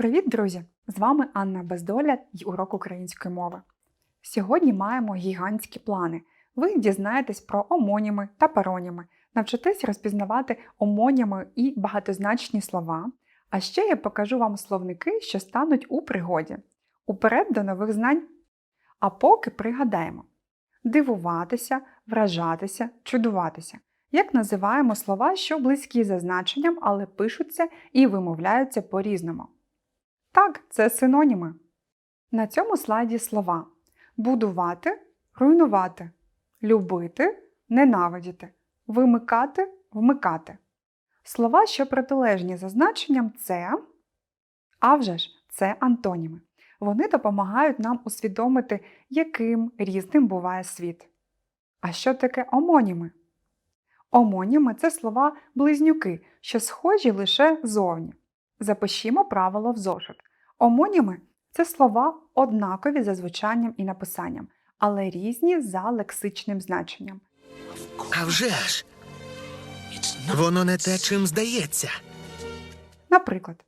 Привіт, друзі! З вами Анна Бездоля і урок української мови. Сьогодні маємо гігантські плани. Ви дізнаєтесь про омоніми та пароніми, навчитесь розпізнавати омоніми і багатозначні слова. А ще я покажу вам словники, що стануть у пригоді. Уперед до нових знань. А поки пригадаємо: дивуватися, вражатися, чудуватися. Як називаємо слова, що близькі за значенням, але пишуться і вимовляються по-різному? Так, це синоніми. На цьому слайді слова будувати, руйнувати, любити, ненавидіти, вимикати, вмикати. Слова, що протилежні за значенням, це, а вже ж, це антоніми. Вони допомагають нам усвідомити, яким різним буває світ. А що таке омоніми? Омоніми це слова близнюки, що схожі лише зовні. Запишімо правило в зошит. Омоніми це слова однакові за звучанням і написанням, але різні за лексичним значенням. А вже ж! Воно не те, чим здається. Наприклад,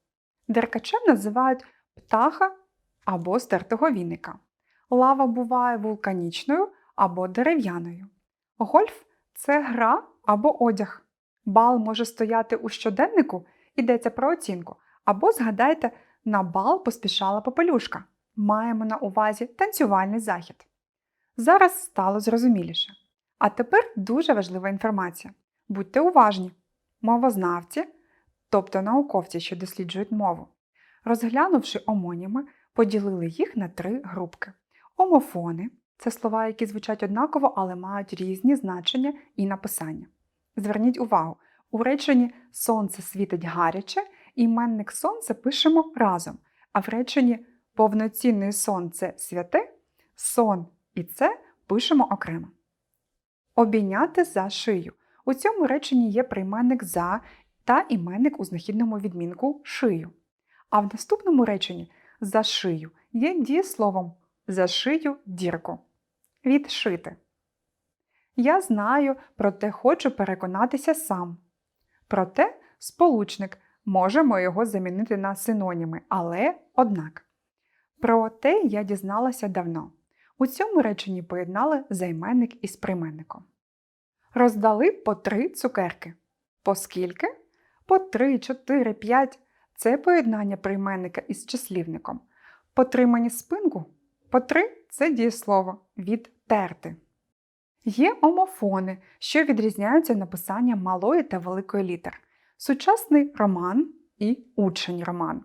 деркачем називають птаха або стертого віника. Лава буває вулканічною або дерев'яною. Гольф це гра або одяг. Бал може стояти у щоденнику, йдеться про оцінку, або згадайте, на бал поспішала попелюшка. Маємо на увазі танцювальний захід. Зараз стало зрозуміліше. А тепер дуже важлива інформація. Будьте уважні. Мовознавці, тобто науковці, що досліджують мову, розглянувши омоніми, поділили їх на три групки. Омофони це слова, які звучать однаково, але мають різні значення і написання. Зверніть увагу, у реченні Сонце світить гаряче іменник сонце пишемо разом, а в реченні повноцінне сонце святе сон і це пишемо окремо. Обійняти за шию. У цьому реченні є прийменник за та іменник у знахідному відмінку шию. А в наступному реченні за шию є дієсловом за шию дірку. Відшити. Я знаю, проте хочу переконатися сам. Проте сполучник можемо його замінити на синоніми, але однак. Про те я дізналася давно. У цьому реченні поєднали займенник із прийменником. Роздали по три цукерки. По скільки? По три, чотири, п'ять. Це поєднання прийменника із числівником. Потримані спинку. По три це дієслово відтерти. Є омофони, що відрізняються написанням малої та великої літер. Сучасний роман і учень роман.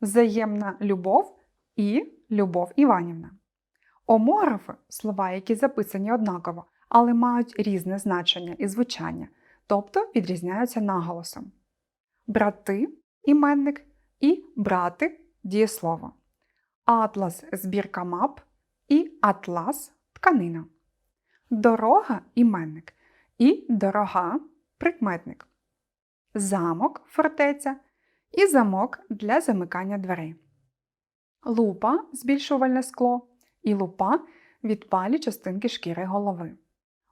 Взаємна любов і Любов Іванівна. Омографи слова, які записані однаково, але мають різне значення і звучання, тобто відрізняються наголосом. Брати іменник і брати дієслово. Атлас збірка мап і атлас тканина. Дорога іменник і дорога прикметник. Замок фортеця і замок для замикання дверей. Лупа збільшувальне скло і лупа відпалі частинки шкіри голови.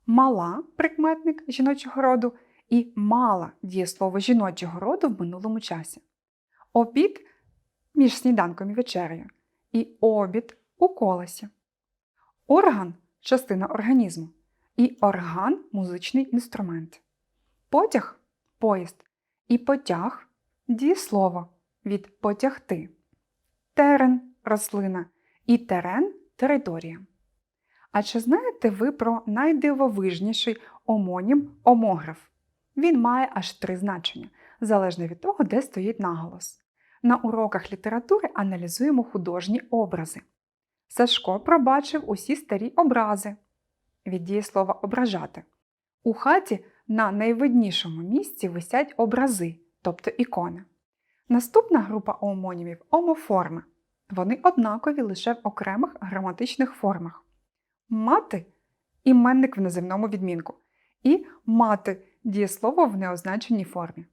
Мала прикметник жіночого роду і мала дієслово жіночого роду в минулому часі. Обід між сніданком і вечерею. І обід у колесі. Орган частина організму. І орган музичний інструмент. Потяг поїзд. І потяг дієслово від потягти. Терен рослина і терен територія. А чи знаєте ви про найдивовижніший омонім омограф? Він має аж три значення, залежно від того, де стоїть наголос. На уроках літератури аналізуємо художні образи. Сашко пробачив усі старі образи від дієслова ображати. У хаті на найвиднішому місці висять образи, тобто ікони. Наступна група омонімів омоформи. Вони однакові лише в окремих граматичних формах. Мати іменник в називному відмінку. І мати дієслово в неозначеній формі.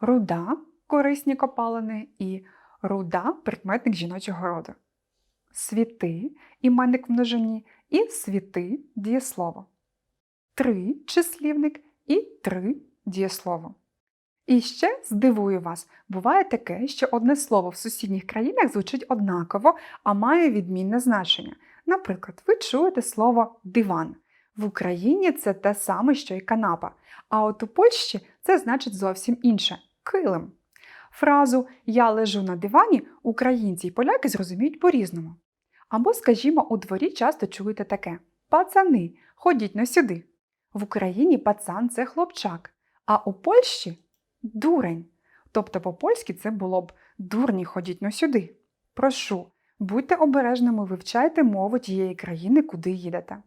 Руда корисні копалини і руда прикметник жіночого роду. Світи іменник в множині і світи дієслово. Три числівник і три дієслово. І ще здивую вас, буває таке, що одне слово в сусідніх країнах звучить однаково, а має відмінне значення. Наприклад, ви чуєте слово диван. В Україні це те саме, що й канапа, а от у Польщі це значить зовсім інше килим. Фразу Я лежу на дивані українці й поляки зрозуміють по-різному. Або, скажімо, у дворі часто чуєте таке Пацани, ходіть на сюди. В Україні пацан це хлопчак, а у Польщі дурень. Тобто по-польськи це було б дурні ходіть на сюди. Прошу, будьте обережними, вивчайте мову тієї країни, куди їдете.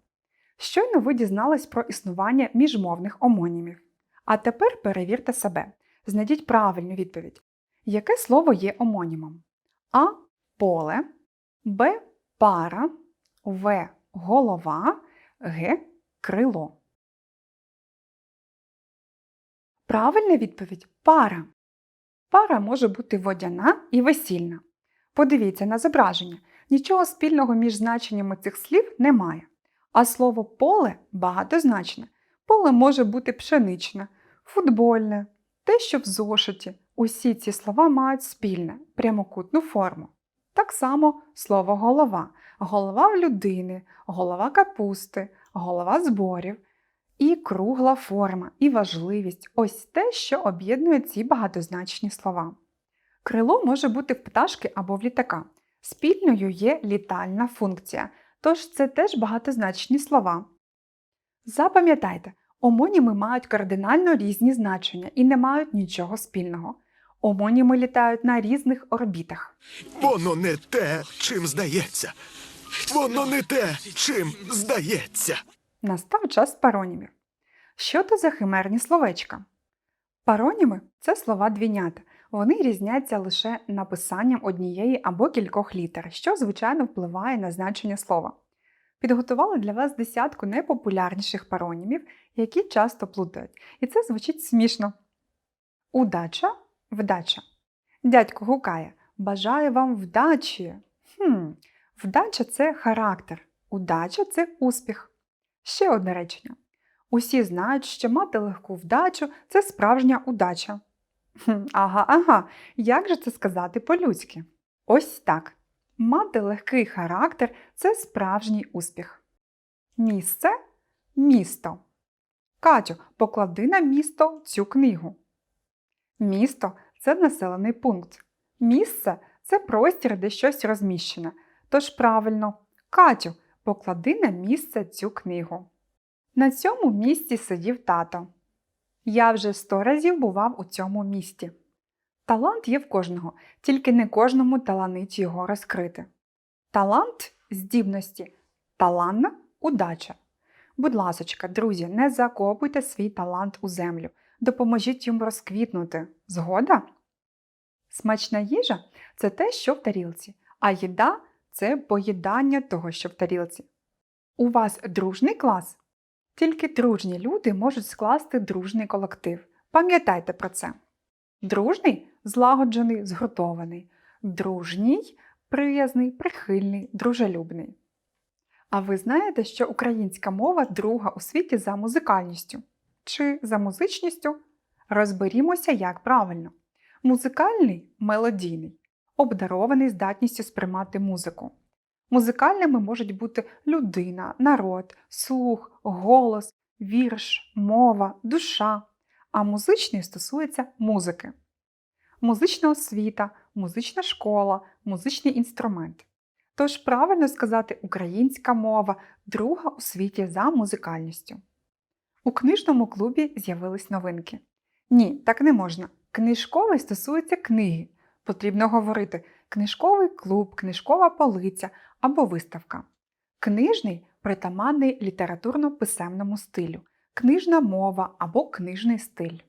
Щойно ви дізнались про існування міжмовних омонімів. А тепер перевірте себе. Знайдіть правильну відповідь. Яке слово є омонімом? А. Поле, Б. Пара, В. Голова, Г. Крило. Правильна відповідь пара. Пара може бути водяна і весільна. Подивіться на зображення. Нічого спільного між значеннями цих слів немає. А слово поле багатозначне. Поле може бути пшеничне, футбольне, те, що в зошиті. Усі ці слова мають спільне, прямокутну форму. Так само слово голова. Голова в людини, голова капусти, голова зборів. І кругла форма, і важливість ось те, що об'єднує ці багатозначні слова. Крило може бути в пташки або в літака. Спільною є літальна функція, тож це теж багатозначні слова. Запам'ятайте, омоніми мають кардинально різні значення і не мають нічого спільного. Омоніми літають на різних орбітах. Воно не те, чим здається. Воно не те, чим здається. Настав час паронімів. Що то за химерні словечка? Пароніми це слова двійнята. Вони різняться лише написанням однієї або кількох літер, що, звичайно, впливає на значення слова. Підготували для вас десятку найпопулярніших паронімів, які часто плутають. І це звучить смішно. Удача вдача. Дядько гукає Бажаю вам вдачі. Хм, Вдача це характер, удача це успіх. Ще одне речення. Усі знають, що мати легку вдачу це справжня удача. Хм, Ага, ага, як же це сказати по-людськи? Ось так. Мати легкий характер це справжній успіх. Місце місто. Катю, поклади на місто цю книгу. Місто це населений пункт. Місце це простір, де щось розміщене. Тож правильно, Катю, поклади на місце цю книгу. На цьому місці сидів тато. Я вже сто разів бував у цьому місті. Талант є в кожного, тільки не кожному таланить його розкрити. Талант здібності, талант удача. Будь ласочка, друзі, не закопуйте свій талант у землю, допоможіть йому розквітнути. Згода? Смачна їжа це те, що в тарілці, а їда це поїдання того, що в тарілці. У вас дружний клас? Тільки дружні люди можуть скласти дружний колектив. Пам'ятайте про це. Дружний злагоджений, згуртований. Дружній приязний, прихильний, дружелюбний. А ви знаєте, що українська мова друга у світі за музикальністю? Чи за музичністю? Розберімося, як правильно. Музикальний мелодійний, обдарований здатністю сприймати музику. Музикальними можуть бути людина, народ, слух, голос, вірш, мова, душа, а музичний стосується музики. Музична освіта, музична школа, музичний інструмент. Тож правильно сказати українська мова друга у світі за музикальністю. У книжному клубі з'явились новинки. Ні, так не можна. Книжковий стосується книги. Потрібно говорити книжковий клуб, книжкова полиця або виставка. Книжний притаманний літературно-писемному стилю, книжна мова або книжний стиль.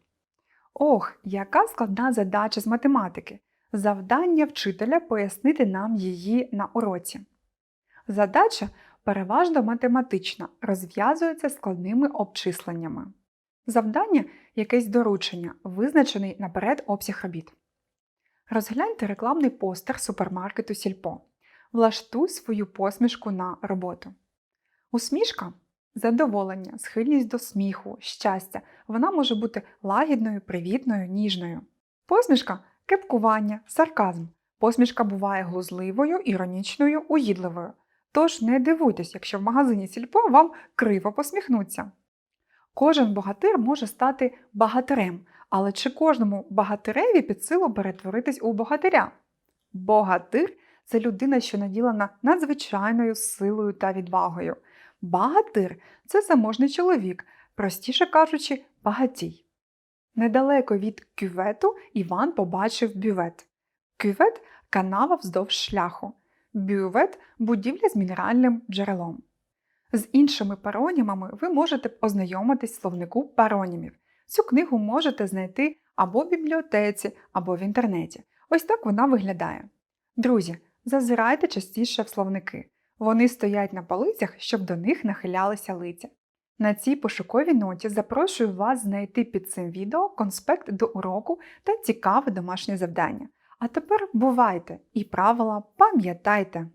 Ох, яка складна задача з математики! Завдання вчителя пояснити нам її на уроці. Задача переважно математична, розв'язується складними обчисленнями. Завдання якесь доручення, визначений наперед обсяг робіт. Розгляньте рекламний постер супермаркету Сільпо. Влаштуй свою посмішку на роботу. Усмішка задоволення, схильність до сміху, щастя. Вона може бути лагідною, привітною, ніжною. Посмішка кепкування, сарказм. Посмішка буває глузливою, іронічною, уїдливою. Тож не дивуйтесь, якщо в магазині сільпо вам криво посміхнуться. Кожен богатир може стати багатирем, але чи кожному багатиреві під силу перетворитись у богатиря? Богатир це людина, що наділена надзвичайною силою та відвагою. Багатир це заможний чоловік, простіше кажучи, багатій. Недалеко від кювету Іван побачив бювет. Кювет канава вздовж шляху. Бювет будівля з мінеральним джерелом. З іншими паронімами ви можете ознайомитись в словнику паронімів. Цю книгу можете знайти або в бібліотеці, або в інтернеті. Ось так вона виглядає. Друзі, зазирайте частіше в словники. Вони стоять на полицях, щоб до них нахилялися лиця. На цій пошуковій ноті запрошую вас знайти під цим відео конспект до уроку та цікаве домашнє завдання. А тепер бувайте і правила пам'ятайте!